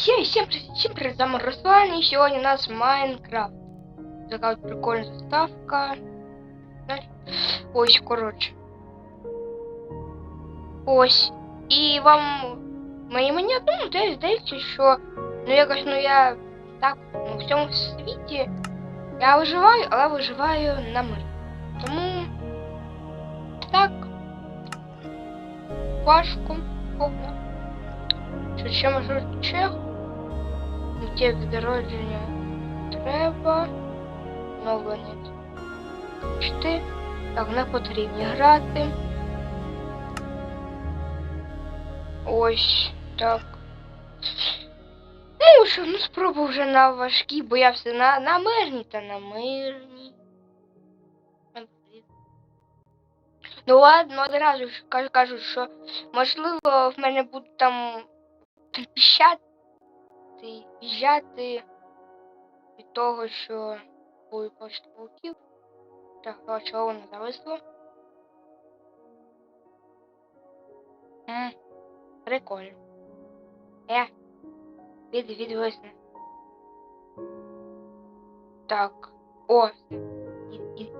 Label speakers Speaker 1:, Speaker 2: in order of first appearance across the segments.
Speaker 1: Всем, всем, привет, всем привет, с вами Руслан, и сегодня у нас Майнкрафт. Такая вот прикольная заставка. Знаешь? Ось, коротше. Ось. І вам... Мені, мені одному теж здається, що... Ну якось, ну я... Так, ну, в цьому світі... Я виживаю, але виживаю на мир. Тому... Так. Важко. Повно. Що ще можу чех? Миттєве відродження треба. Оновлення. Чти. Так, не потрібні грати. Ось так. Ну що, ну спробуй вже на важкі, бо я все на, на мирні та на мирні. Ну ладно, одразу ж кажу, кажу, що можливо в мене будуть там піщати, в'їжджати від того, що буду почти пауків. Так, а чого воно зависло? М, прикольно. Е, від, відвисне. Так, о, і, і.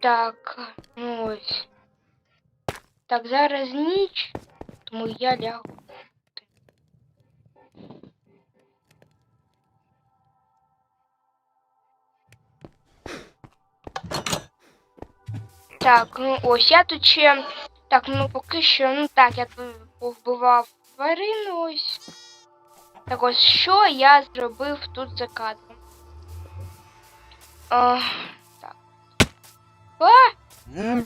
Speaker 1: Так, ну ось. Так, зараз ніч, тому я лягу. Так, ну ось я тут ще. Так, ну поки що, ну так, я тут повбивав тварину ось. Так ось що я зробив тут за кадром. А, так. А!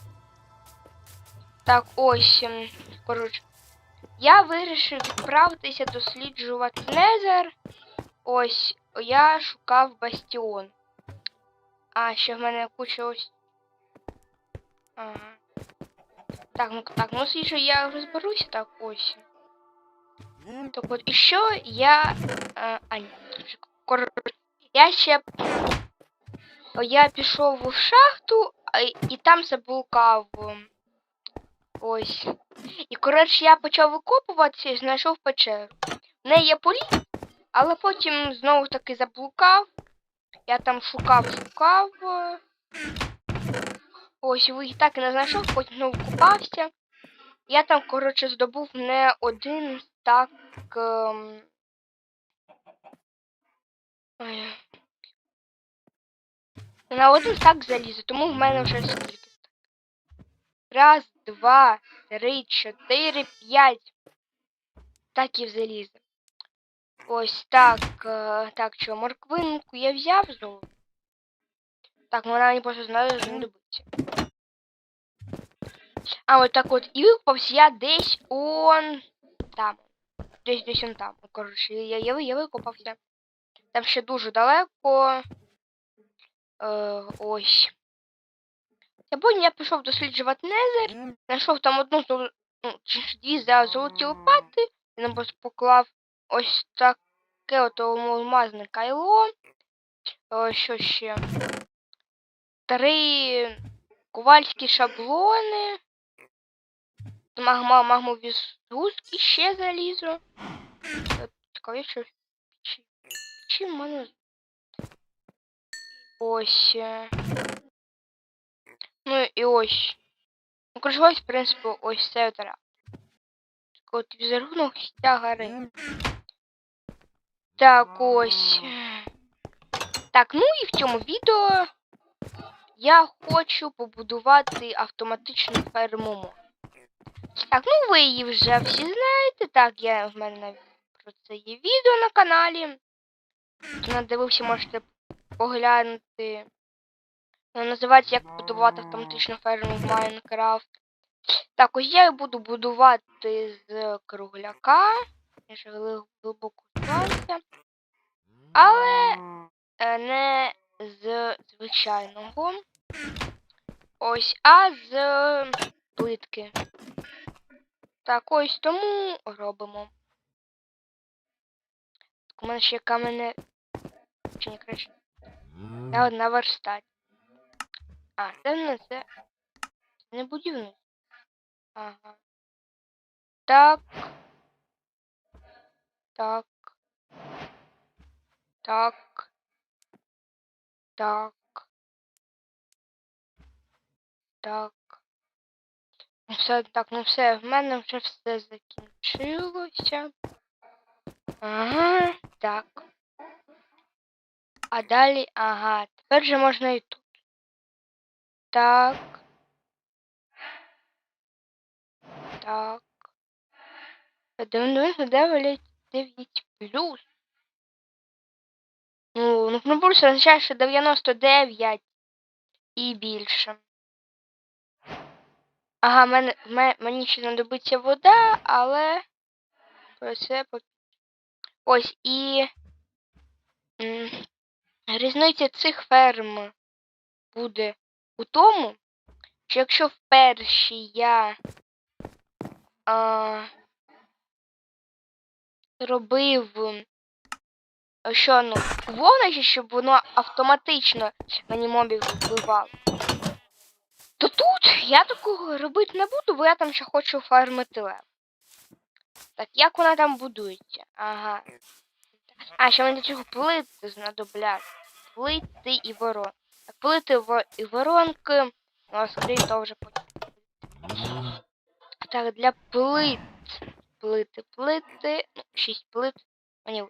Speaker 1: Так, ось. ем, Коротше. Я вирішив відправитися досліджувати Незер. Ось, я шукав бастіон. А, ще в мене куча ось. Ага. Так, ну так, ну слідче я розберуся так ось. Так от, і що я. А, а ні, коротше, я ще. Я пішов в шахту а, і там заблукав. Ось. І коротше я почав викопуватися і знайшов печеру. В неї є політ, але потім знову таки заблукав. Я там шукав, шукав. Ось їх так і не знайшов, потім знову купався. Я там, коротше, здобув не один так. Ем... Ой. На один так залізу, тому в мене вже скільки. Раз, два, три, чотири, п'ять. Таків заліза. Ось так. е, Так, що, морквинку я взяв знову. Так, вона мені просто знає знадобиться. А, от так от. І випався я десь он там. Десь десь он там. Ну, Коротше, я, я, я викопався. Там ще дуже далеко. Е, ось. Я потім я пішов досліджувати Незер. Знайшов там одну ну, дві за золоті лопати. Я нам просто поклав ось таке от алмазне кайло. О, що ще? Три ковальські шаблони. Магма, магмові згустки, ще залізо. Е, Цікаві, що чи, чи в мене. Ось. е. Ну і ось. Ну, коротше, ось, в принципі, ось це от ряд. Так от візерунок ця гори. Так, ось. Так, ну і в цьому відео я хочу побудувати автоматичну ферму. Так, ну ви її вже всі знаєте. Так, я в мене про це є відео на каналі. Надивився, можете поглянути. Воно називається Як будувати автоматичну ферму в Майнкрафт. Так, ось я її буду будувати з кругляка. Я гли- глибоко вклався. Але е, не з звичайного. Ось, а з плитки. Так, ось тому робимо. Так, У мене ще камене. Чи не краще? Я одна верстать. А, це не це. Це не будівництво. Ага. Так. Так. Так. Так. Так. Ну, Все так, ну все, в мене вже все закінчилося. Ага, так. А далі, ага, тепер вже можна і тут. Так. Так. 99 плюс. Ну, ну, ну плюс означає, що 99 і більше. Ага, мене, ме- мені ще знадобиться вода, але про це. Ось і м, різниця цих ферм буде у тому, що якщо в першій я а, робив що ну вогнище, щоб воно автоматично мені мобів вбивало. То тут я такого робити не буду, бо я там ще хочу фармити лев. Так, як вона там будується? Ага. А, ще мені для цього плити знадобляться. Плити і ворон. Так, плити і воронки. Ну, а скрізь то вже потім. Так, для плит. Плити, плити. Ну, шість плит. Мені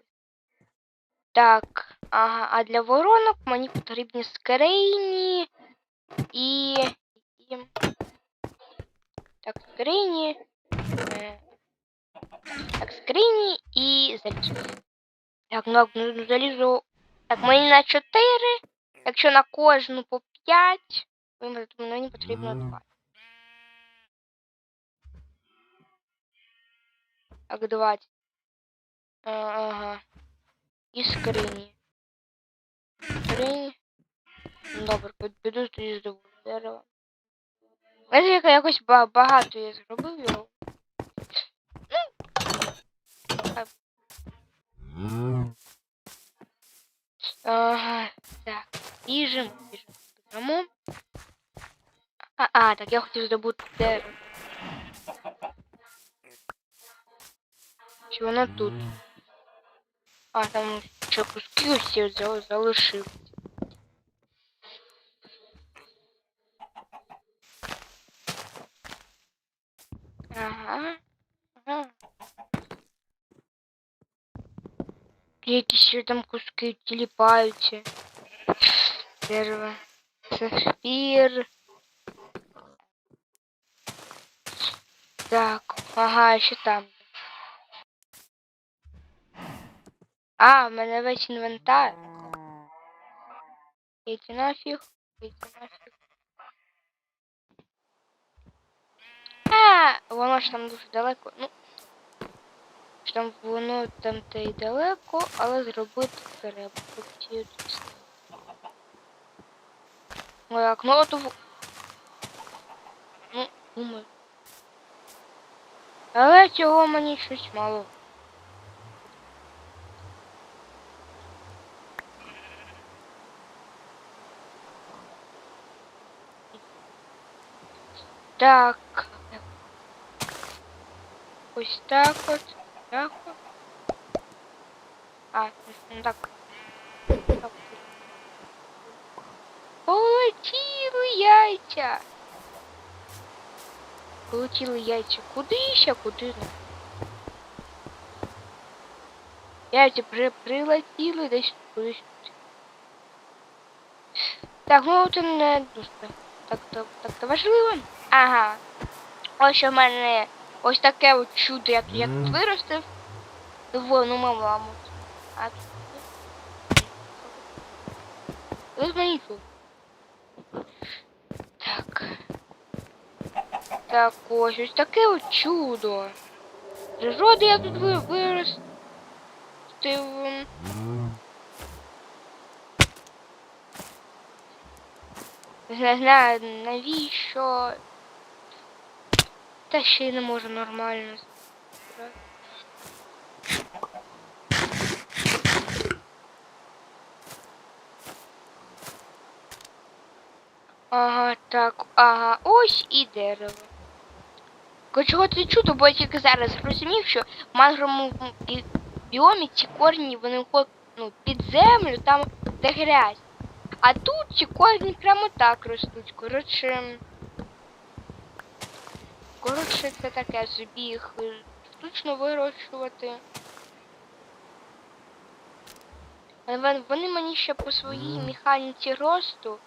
Speaker 1: Так, ага, а для воронок мені потрібні скрині і. і... Так, скрині. Е... Так, скрині і залізо. Так, ну, ну залізо. Так, мені на 4. Якщо на кожну по 5, то мені потрібно 2. Так, 20. А, ага. І скрині. Скрині. Ну, Добре, під- піду тоді здобуду дерево. Знаєте, як якось багато я зробив його. Ага, так. Біжимо, біжимо. Біжимо. А, а, так я хотів здобути дерево. Чи воно тут? А, там ще куски усі за- залишив. Ага. Ага. Якісь ще там куски тіліпаються. Дерево. Сафір. Так, ага, ще там. А, в мене весь інвентар. Йти нафіг. Йти нафіг. А, воно ж там дуже далеко. Ну. що Там воно там та й далеко, але зробити треба. Ой, окно то... Ну, думаю. Але цього мені щось мало. Так. Ось так от. Так от. А, ну так. Так. Полетіли яйця. Полетіли яйця. Куди ще, куди? Яйця при, прилетіли десь кудись. Так, ну це не дуже так, так, так, так важливо. Ага. Ось у мене ось таке от чудо, я, я тут виростив. Воно маму. А тут. Ось мені тут. Так. Так, ось ось таке от чудо. Природи я тут ви- виростив. Не знаю навіщо. Та ще й не можу нормально. Ага, так, ага, ось і дерево. Чого це чудо, бо я тільки зараз зрозумів, що в мангровому біомі ці корні, вони входять ну, під землю, там де грязь. А тут ці корні прямо так ростуть. Коротше. Коротше, це таке збіг. е, штучно вирощувати. Вони мені ще по своїй механіці росту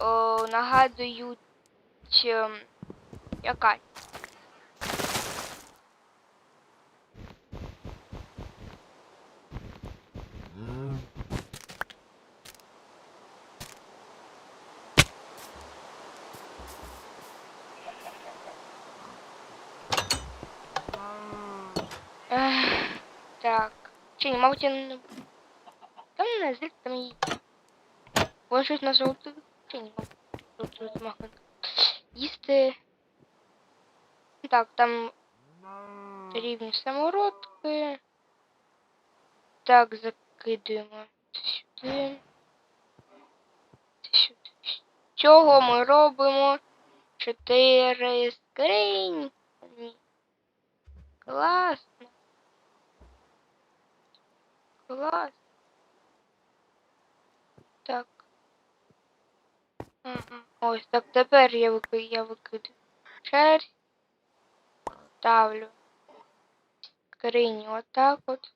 Speaker 1: о, нагадують ем, яка. Ех, Так. Я не. Там не звідти там. Вон щось на ні, мабуть. Тут магазин. Їсти. Так, там рівні самородки. Так, закидуємо сюди. Сюди. З Цього ми робимо чотири скриньки. Класно. Клас. Так. Ось так тепер я викидаю, я викидаю шерсть. Ставлю скрині отак от.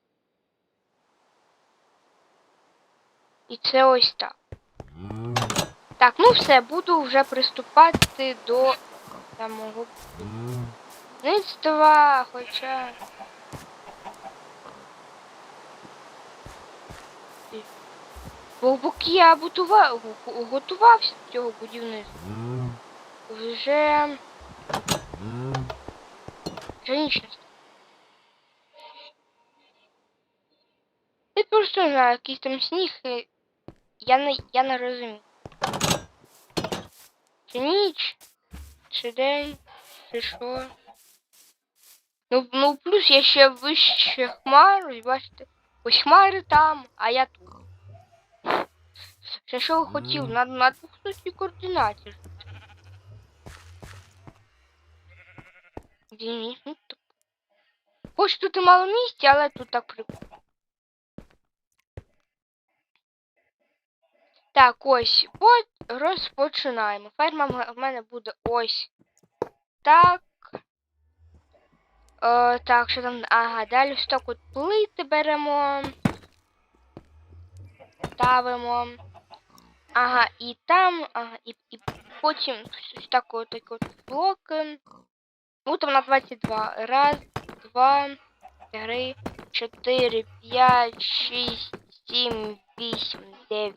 Speaker 1: І це ось так. Так, ну все, буду вже приступати до самого будівництва, хоча. Поки я гу- готувався до цього будівництва, вже. Вже ніч не. Просто знаю, якийсь там сніг. Я не, я не розумію. Чи ніч? Чи день? Чи що? Ну, ну плюс я ще вище хмар, бачите. Ось хмари там, а я тут. Ще що хотів на, на 200 координаті. Хоч тут і мало місця, але тут так прикольно. Так, ось. От розпочинаємо. Ферма в мене буде ось так. Е, так, що там. Ага, далі ось так от плити беремо. Ставимо. Ага, і там, ага, і, і потім ось так от такі от блоки. Ну там на 22. Раз, два, три, чотири, п'ять, шість, сім, вісім, дев'ять.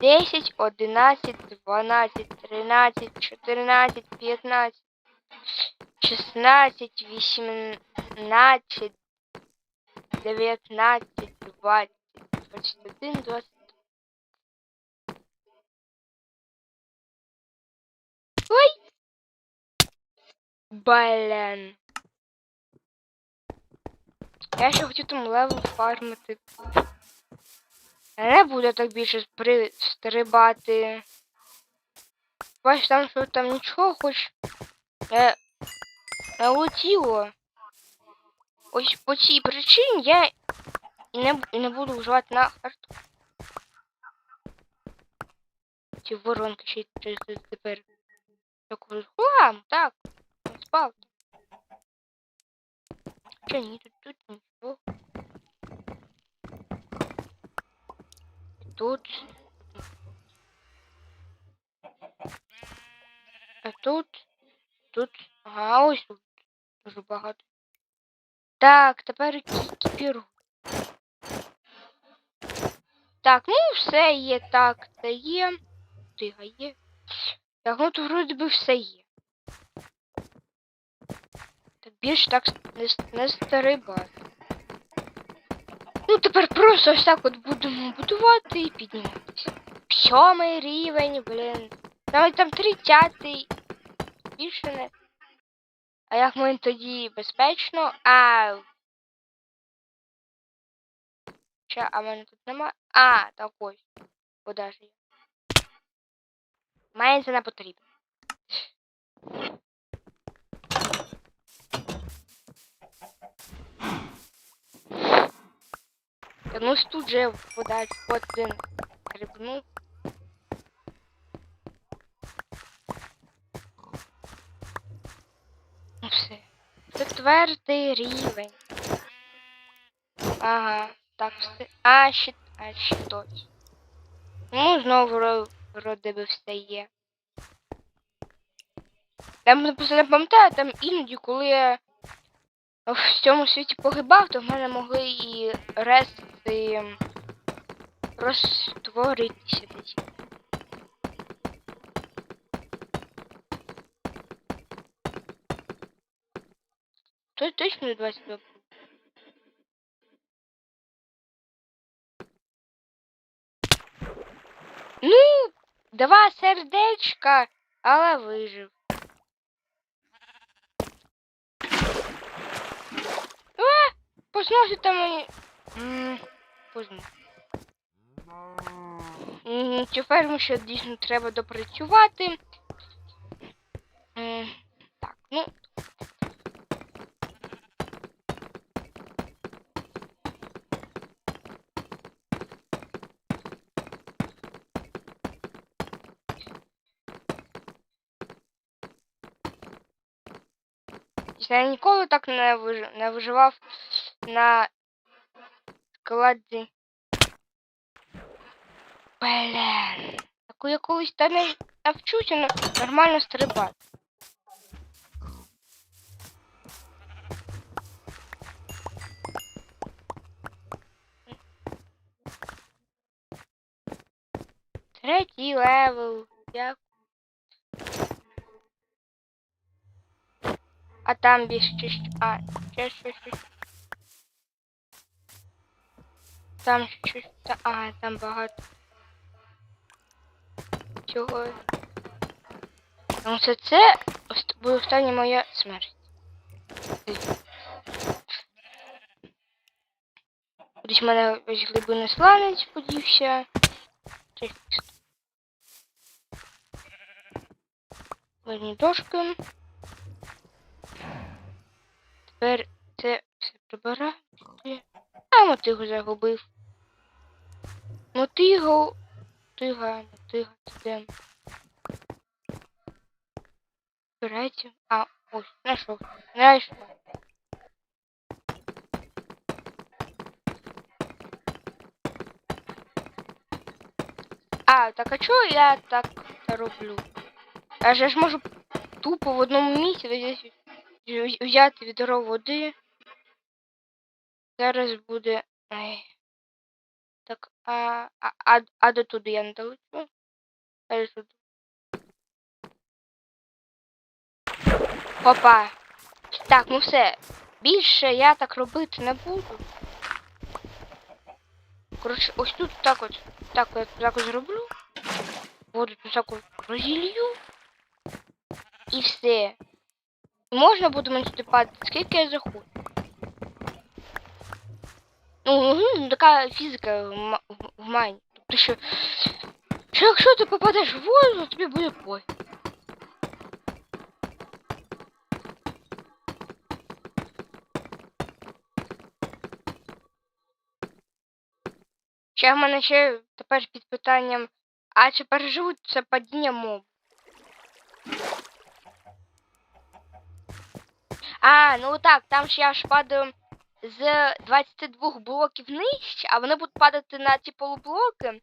Speaker 1: 10, 11, 12, 13, 14, 15, 16, 18, 19, 20, 21, 22. Ой! Блін. Я ще хотів там левел фармити. Я не буду так більше стрибати. Бач, там що там нічого, хоч е, не летіло. Ось по цій причині я і не, не буду вживати на хард. Ці воронки ще й через тепер. Так, хлам, так, не спав. Чи ні, тут, тут нічого. Тут. А тут. Тут. Ага, ось тут. Дуже багато. Так, тепер екіпіру. Так, ну все є, так, це є. Тига є. Ну тут вроді би все є. Так більше так не, не стрибати. Ну, тепер просто ось так от будемо будувати і підніматися. Сьомий рівень, блін. Навіть там тридцятий. Більше не. А як ми тоді безпечно? А. Ще, а мене тут нема. А, так ось. Куда ж це не потрібно. Ну ось тут же вода один грибнув. Ну все. Четвертий рівень. Ага, так, все. А, ще, а, ще точно. Ну, знову вроде би все. Там просто не пам'ятаю, там іноді, коли я в цьому світі погибав, то в мене могли і рести розтворитися десь. То точно 22. Два сердечка, але вижив. А, позносить мені. М, Поздно. М, Цю ферму ще дійсно треба допрацювати. Так, ну. Я ніколи так не, виж... не виживав на складі. Блін. Таку я колись та не навчуся на- нормально стрибати. Третій левел. Як? А там більше що? А, ще щось. Там щось. А, там багато. Чого? Ну це це буде остання моя смерть. Десь мене ось глибинний сланець подівся. Фікс. Одні дошки. Тепер це все прибирати. А мотигу загубив. Мотигу. Мотига, мотига, це? Збирайте. А, ось, знайшов. Знайшов. А, так а чого я так роблю? А же ж можу тупо в одному місці десь взяти відро води. Зараз буде. Ай. Так, а, а, а, а до туди я не долечу? Я. Опа. Так, ну все. Більше я так робити не буду. Коротше, ось тут так от. Так от так от зроблю. Воду тут так от розілью. І все. Можна буде мені сюди скільки я захочу. Ну, ну, така фізика в, в, майні. Тобто, що, що якщо ти попадеш в воду, то тобі буде пой. Ще в мене ще тепер під питанням, а чи переживуть це падіння моб? А, ну так, там ж я ж падаю з 22 блоків нижче, а вони будуть падати на ті полублоки.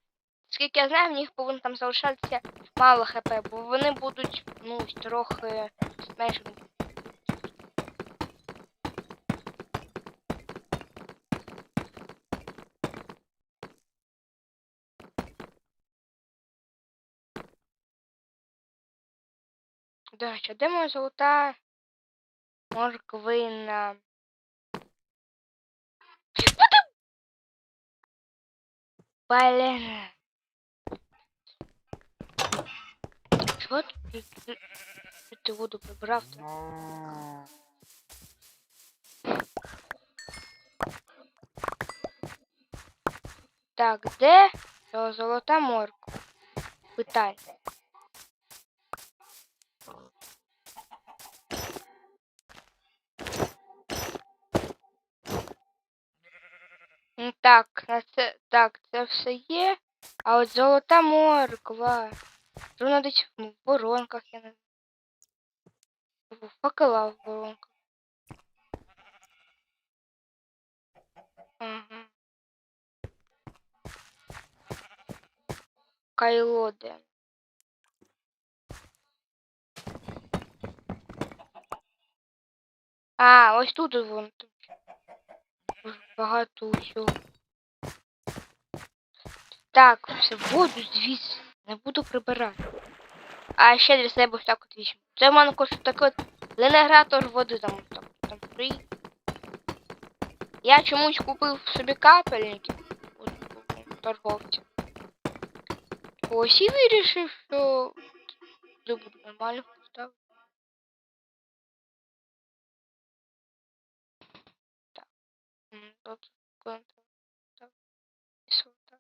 Speaker 1: Скільки я знаю, в них повинно там залишатися мало хп, бо вони будуть, ну, трохи менше. До речі, де моя золота морквина? Блин. Чого ти, ти, ти, ти воду прибрав? Так, де ця золота морква? Питай. Так, на це так, це все є. А от золота морква. Вона десь в воронках, я не знаю. Факела в воронках. Ага. Кайло де. А, ось тут вон. Багато усього. Так, все, воду звідси. Не буду прибирати. А ще для себе ось так от візьму. Це в мене коштує такий от генератор води там, там, там при. Я чомусь купив собі капельники. У торговця. Ось і вирішив, що це буде нормально М, Тут контр. Так. І сюди.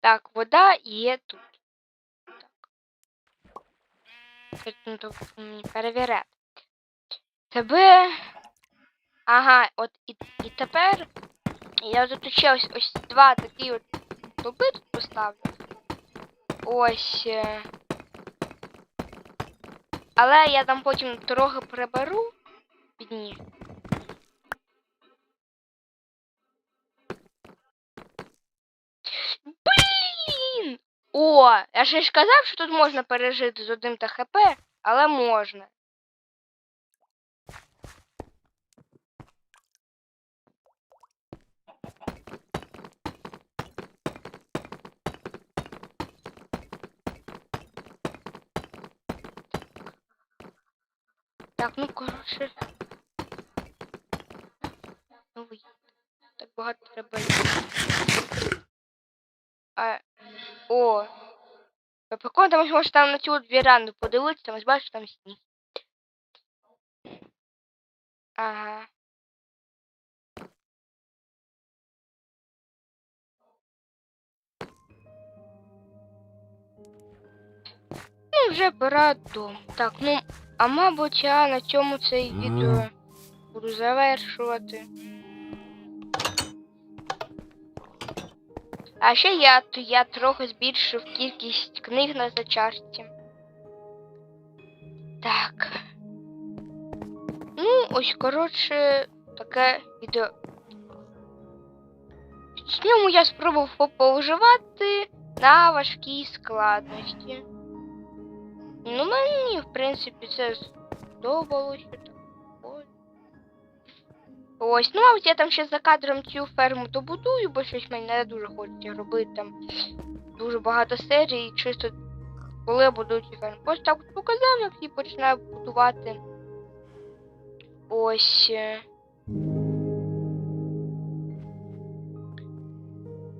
Speaker 1: Так, вода є тут. Так. Перевіряти. Тебе. Ага, от і, і тепер я тут ще ось, ось два такі от стовби тут поставлю. Ось. Але я там потім трохи приберу. Підні. Блін! О, я ж ж казав, що тут можна пережити з одним та хп, але можна. Так, ну коротше. Ну, так багато треба. А, о. Прикольно, там можеш там на цю веранду подивитися, там бачиш там сніг. Ага. Вже додому. Так, ну, а мабуть, я на цьому цей відео буду завершувати. А ще я, то я трохи збільшив кількість книг на зачарці. Так. Ну, ось, коротше, таке відео. В ньому я спробував повиживати на важкій складності. Ну, мені, в принципі, це сподобалося. Ось. Ну, а я там ще за кадром цю ферму добудую, бо щось мені не дуже хочеться робити там дуже багато серій, чисто коли я буду цю ферму. Ось так показав, як її починаю будувати. Ось. е.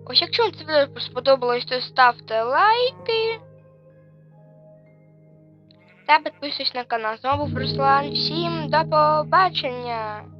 Speaker 1: Ось, якщо вам це відео сподобалось, то ставте лайки. Та підписуйся на канал. Знову був Руслан. Всім до побачення!